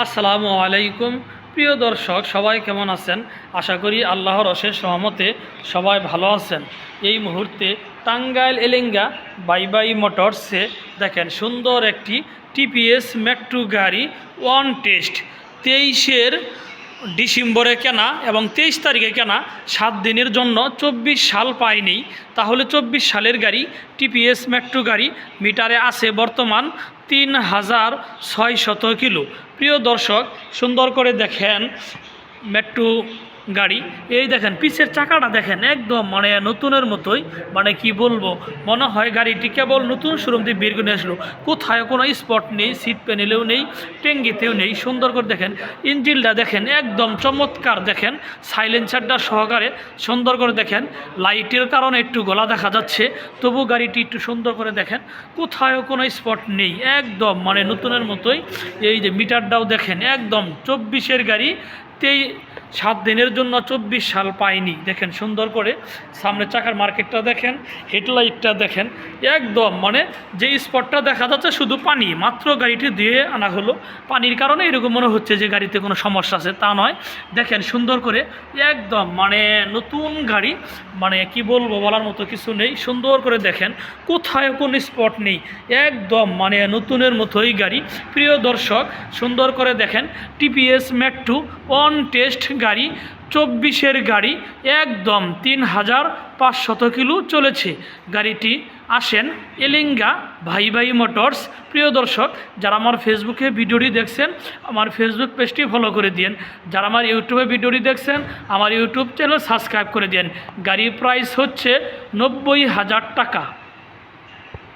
আসসালামু আলাইকুম। প্রিয় দর্শক, সবাই কেমন আছেন? আশা করি আল্লাহর অশেষ সহমতে সবাই ভালো আছেন। এই মুহূর্তে টাঙ্গাইল এলেঙ্গা বাই বাই মোটরসে দেখেন সুন্দর একটি টিপিএস মেট্রো গাড়ি, ওয়ান টেস্ট। তেইশের ডিসেম্বরে কেনা এবং তেইশ তারিখে কেনা সাত দিনের জন্য চব্বিশ সাল পায়নি। তাহলে চব্বিশ সালের গাড়ি, টিপিএস মেট্রো গাড়ি মিটারে আছে বর্তমান তিন হাজার ছয় শত কিলো। প্রিয় দর্শক, সুন্দর করে দেখেন মেট্রো গাড়ি। এই দেখেন, পিছের চাকাটা দেখেন, একদম মানে নতুনের মতোই। মানে কি বলব, মনে হয় গাড়িটি কেবল নতুন শোরুম দিয়ে বের করে আসলো। কোথায় কোনো স্পট নেই সিট প্যানেলেও নেই টেঙ্গিতেও নেই। সুন্দর করে দেখেন, ইঞ্জিনটা দেখেন, একদম চমৎকার দেখেন সাইলেন্সারটা সহকারে সুন্দর করে দেখেন। লাইটের কারণে একটু গলা দেখা যাচ্ছে, তবু গাড়িটি একটু সুন্দর করে দেখেন। কোথাও কোনো স্পট নেই, একদম মানে নতুনের মতোই। এই যে মিটারটাও দেখেন, একদম চব্বিশের গাড়ি, তেই সাত দিনের জন্য চব্বিশ সাল পাইনি। দেখেন সুন্দর করে সামনে চাকার মার্কেটটা দেখেন, হেডলাইটটা দেখেন, একদম মানে যে স্পটটা দেখা যাচ্ছে শুধু পানি, মাত্র গাড়িটি দিয়ে আনা হলো। পানির কারণে এরকম মনে হচ্ছে যে গাড়িতে কোনো সমস্যা আছে, তা নয়। দেখেন সুন্দর করে একদম মানে নতুন গাড়ি মানে কি বলব বলার মতো কিছু নেই। সুন্দর করে দেখেন, কোথায় কোনো স্পট নেই। একদম মানে নতুনের মতোই গাড়ি। প্রিয় দর্শক, সুন্দর করে দেখেন, টিপিএস মেট্রো অন টেস্ট গাড়ি, চব্বিশের গাড়ি একদম তিন হাজার পাঁচশত কিলো চলেছে। গাড়িটি আসেন এলিঙ্গা ভাই ভাই মোটরস। প্রিয় দর্শক, যারা আমার ফেসবুকে ভিডিওটি দেখছেন, আমার ফেসবুক পেজটি ফলো করে দিন যারা আমার ইউটিউবে ভিডিওটি দেখছেন, আমার ইউটিউব চ্যানেল সাবস্ক্রাইব করে দিন গাড়ির প্রাইস হচ্ছে নব্বই হাজার টাকা।